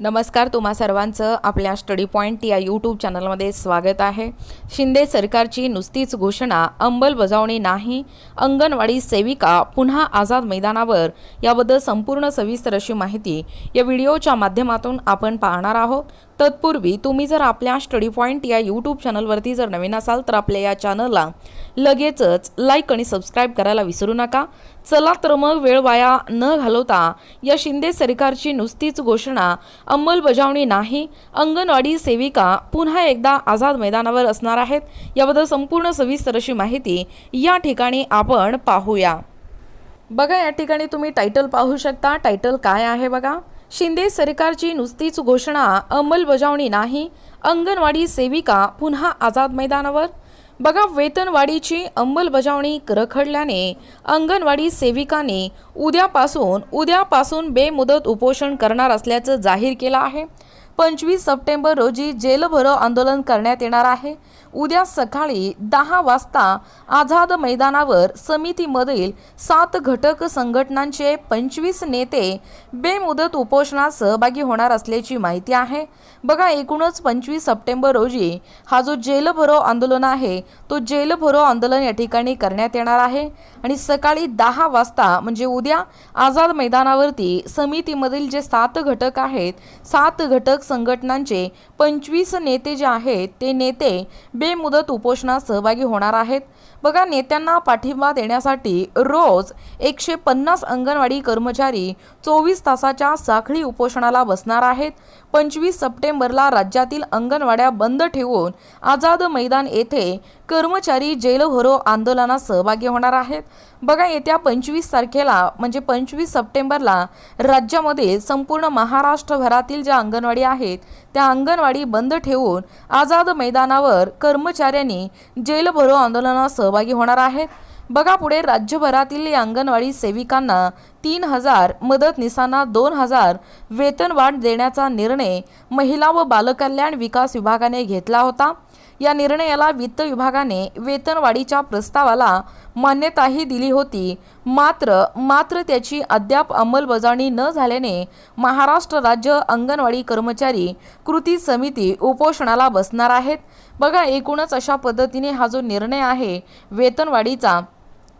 नमस्कार तुम्हा सर्वांचं आपल्या स्टडी पॉईंट या यूट्यूब चॅनलमध्ये स्वागत आहे. शिंदे सरकारची नुसतीच घोषणा अंमलबजावणी नाही अंगणवाडी सेविका पुन्हा आझाद मैदानावर याबद्दल संपूर्ण सविस्तर अशी माहिती या व्हिडिओच्या माध्यमातून आपण पाहणार आहोत. तत्पूर्वी तुम्ही जर आपल्या स्टडी पॉईंट या यूट्यूब चॅनलवरती जर नवीन असाल तर आपल्या या चॅनलला लगेचच लाईक आणि सबस्क्राईब करायला विसरू नका. चला तर मग वेळ वाया न घालवता या शिंदे सरकारची नुसतीच घोषणा अंमलबजावणी नाही अंगणवाडी सेविका पुन्हा एकदा आझाद मैदानावर असणार आहेत. याबद्दल संपूर्ण सविस्तर अशी माहिती या ठिकाणी आपण पाहूया. बघा या ठिकाणी तुम्ही टायटल पाहू शकता. टायटल काय आहे बघा? शिंदे सरकारची नुसतीच घोषणा अंमलबजावणी नाही अंगणवाडी सेविका पुन्हा आझाद मैदानावर. बघा वेतनवाढीची अंमलबजावणी रखडल्याने अंगणवाडी सेविकाने उद्यापासून उद्यापासून बेमुदत उपोषण करणार असल्याचं जाहीर केलं आहे. पंचवीस सप्टेंबर रोजी जेलभरो आंदोलन करण्यात येणार आहे. उद्या सकाळी दहा वाजता आझाद मैदानावर समितीमधील सात घटक संघटनांचे पंचवीस नेते बेमुदत उपोषणात सहभागी होणार असल्याची माहिती आहे. बघा एकूणच पंचवीस सप्टेंबर रोजी हा जो जेलभरो आंदोलन आहे तो जेलभरो आंदोलन या ठिकाणी करण्यात येणार आहे. आणि सकाळी दहा वाजता म्हणजे उद्या आझाद मैदानावरती समितीमधील जे सात घटक आहेत सात घटक संघटनांचे पंचवीस नेते जे आहेत ते नेते बेमुदत उपोषणात सहभागी होणार आहेत. बघा नेत्यांना पाठिंबा देण्यासाठी रोज एकशे पन्नास अंगणवाडी कर्मचारी चोवीस तासाच्या साखळी उपोषणाला बसणार आहेत. पंचवीस सप्टेंबरला राज्यातील अंगणवाड्या बंद ठेवून आझाद मैदान येथे कर्मचारी जेलभरो आंदोलनात सहभागी होणार आहेत. बघा येत्या पंचवीस तारखेला म्हणजे पंचवीस सप्टेंबरला राज्यामध्ये संपूर्ण महाराष्ट्रभरातील ज्या अंगणवाडी आहेत त्या अंगणवाडी बंद ठेवून आझाद मैदानावर कर्मचाऱ्यांनी जेलभरो आंदोलनात सहभागी होणार आहेत. बघा पुढे राज्यभरातील या अंगणवाडी सेविकांना तीन हजार मदतनीसांना दोन हजार वेतनवाढ देण्याचा निर्णय महिला व बालकल्याण विकास विभागाने घेतला होता. या निर्णयाला वित्त विभागाने वेतनवाढीच्या प्रस्तावाला मान्यताही दिली होती. मात्र मात्र त्याची अद्याप अंमलबजावणी न झाल्याने महाराष्ट्र राज्य अंगणवाडी कर्मचारी कृती समिती उपोषणाला बसणार आहेत. बघा एकूणच अशा पद्धतीने हा जो निर्णय आहे वेतनवाढीचा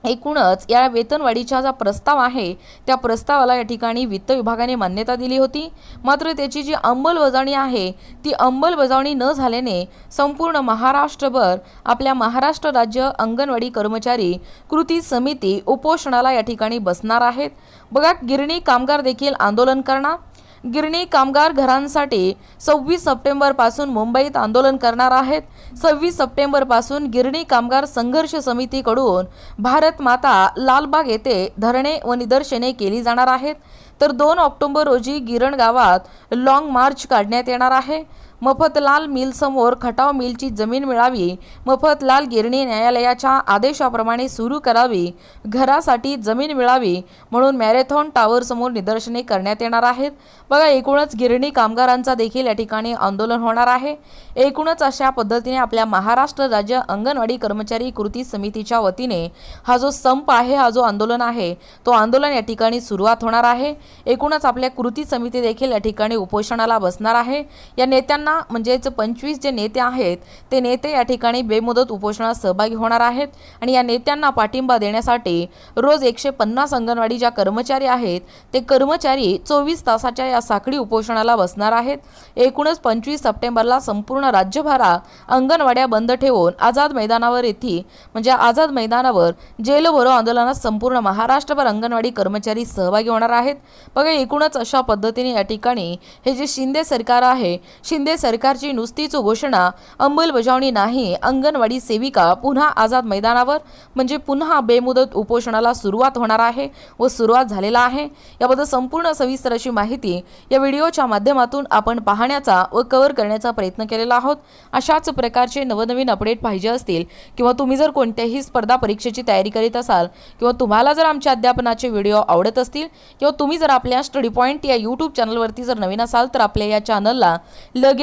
एकूणच या वेतनवाढीचा जो प्रस्ताव आहे त्या प्रस्तावाला या ठिकाणी वित्त विभागाने मान्यता दिली होती. मात्र त्याची जी अंमलबजावणी आहे ती अंमलबजावणी न झाल्याने संपूर्ण महाराष्ट्रभर आपल्या महाराष्ट्र राज्य अंगणवाडी कर्मचारी कृती समिती उपोषणाला या ठिकाणी बसणार आहेत. बघा गिरणी कामगार देखील आंदोलन करणार. गिरणी कामगार घरांसाठी सव्वीस सप्टेंबरपासून मुंबईत आंदोलन करणार आहेत. सव्वीस सप्टेंबरपासून गिरणी कामगार संघर्ष समितीकडून भारत माता लालबाग येथे धरणे व निदर्शने केली जाणार आहेत. तर दोन ऑक्टोबर रोजी गिरण गावात लाँग मार्च काढण्यात येणार आहे. मफतलाल मिलसमोर खटाव मिलची जमीन मिळावी मफतलाल गिरणी न्यायालयाच्या आदेशाप्रमाणे सुरू करावी घरासाठी जमीन मिळावी म्हणून मॅरेथॉन टावरसमोर निदर्शने करण्यात येणार आहेत. बघा एकूणच गिरणी कामगारांचा देखील या ठिकाणी आंदोलन होणार आहे. एकूणच अशा पद्धतीने आपल्या महाराष्ट्र राज्य अंगणवाडी कर्मचारी कृती समितीच्या वतीने हा जो संप आहे हा जो आंदोलन आहे तो आंदोलन या ठिकाणी सुरुवात होणार आहे. एकूणच आपल्या कृती समिती देखील या ठिकाणी उपोषणाला बसणार आहे. या नेत्यांना म्हणजेच पंचवीस जे नेते आहेत ते नेते या ठिकाणी बेमुदत उपोषणात सहभागी होणार आहेत. आणि या नेत्यांना पाठिंबा देण्यासाठी रोज एकशे पन्नास अंगणवाडी ज्या कर्मचारी आहेत ते कर्मचारी चोवीस तासाच्या या साखळी उपोषणाला बसणार आहेत. एकूणच पंचवीस सप्टेंबरला संपूर्ण राज्यभरा अंगणवाड्या बंद ठेवून आझाद मैदानावर येथे म्हणजे आझाद मैदानावर जेल भरो आंदोलनात संपूर्ण महाराष्ट्रभर अंगणवाडी कर्मचारी सहभागी होणार आहेत. बघा एकूणच अशा पद्धतीने या ठिकाणी हे जे शिंदे सरकार आहे शिंदे सरकारची नुसतीच घोषणा अंमलबजावणी नाही अंगणवाडी सेविका पुन्हा आझाद मैदानावर म्हणजे पुन्हा बेमुदत उपोषणाला सुरुवात होणार आहे व सुरुवात झालेला आहे. याबद्दल संपूर्ण सविस्तर अशी माहिती या व्हिडिओच्या माध्यमातून आपण पाहण्याचा व कव्हर करण्याचा प्रयत्न केलेला आहोत. अशाच प्रकारचे नवनवीन अपडेट पाहिजे असतील किंवा तुम्ही जर कोणत्याही स्पर्धा परीक्षेची तयारी करीत असाल किंवा तुम्हाला जर आमच्या अध्यापनाचे व्हिडिओ आवडत असतील किंवा तुम्ही जर आपल्या स्टडी पॉईंट या यूट्यूब चॅनलवरती जर नवीन असाल तर आपल्या या चॅनलला